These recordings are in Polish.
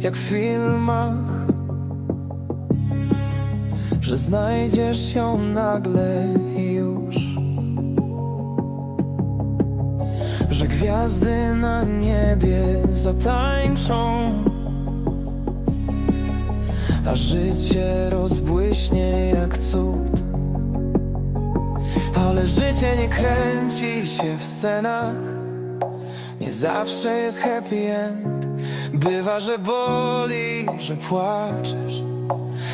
jak w filmach Że znajdziesz ją nagle i już. Że gwiazdy na niebie zatańczą A życie rozbłyśnie jak cud. Ale życie nie kręci się w scenach Nie zawsze jest happy end. Bywa, że boli, że płaczesz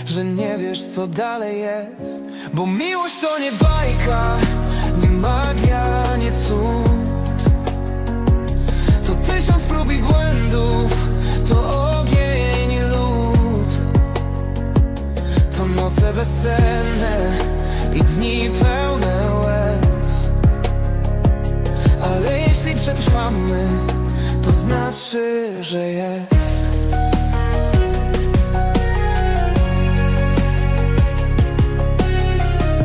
Że nie wiesz co dalej jest. Bo miłość to nie bajka Nie magia, nie cud. To tysiąc prób i błędów Że jest.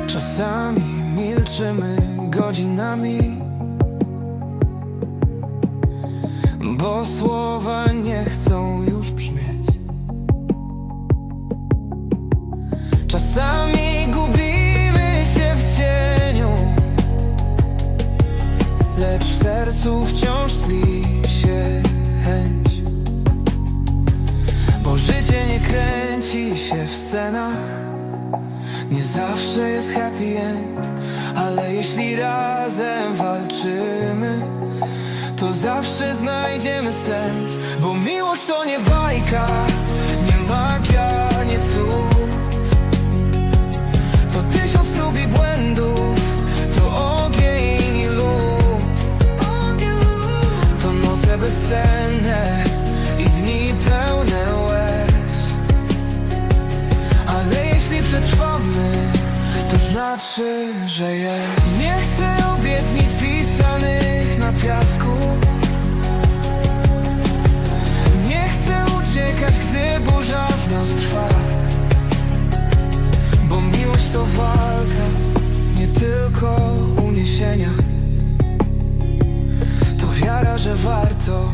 Czasami milczymy godzinami Bo słowa nie chcą już brzmieć. Czasami gubimy się w cieniu Lecz w sercu wciąż tli się chęć. Bo życie nie kręci się w scenach. Nie zawsze jest happy end, ale jeśli razem walczymy, to zawsze znajdziemy sens. Bo miłość to nie bajka, noce bezsenne i dni pełne łez. Ale jeśli przetrwamy, to znaczy, że jest Nie chcę obietnic pisanych na piasku warto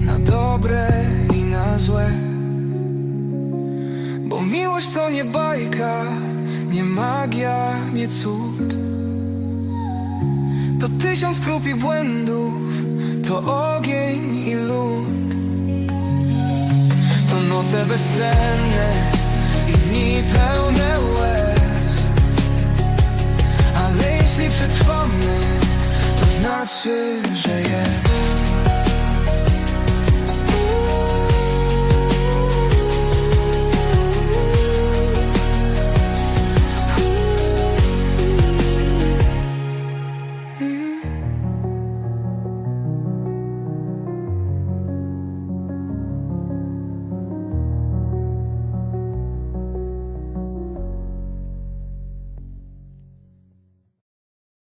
na dobre i na złe. Bo miłość to nie bajka, nie magia, nie cud. To tysiąc prób i błędów, to ogień i lód To noce bezsenne i dni pełne łez. Ale jeśli przetrwamy, to znaczy,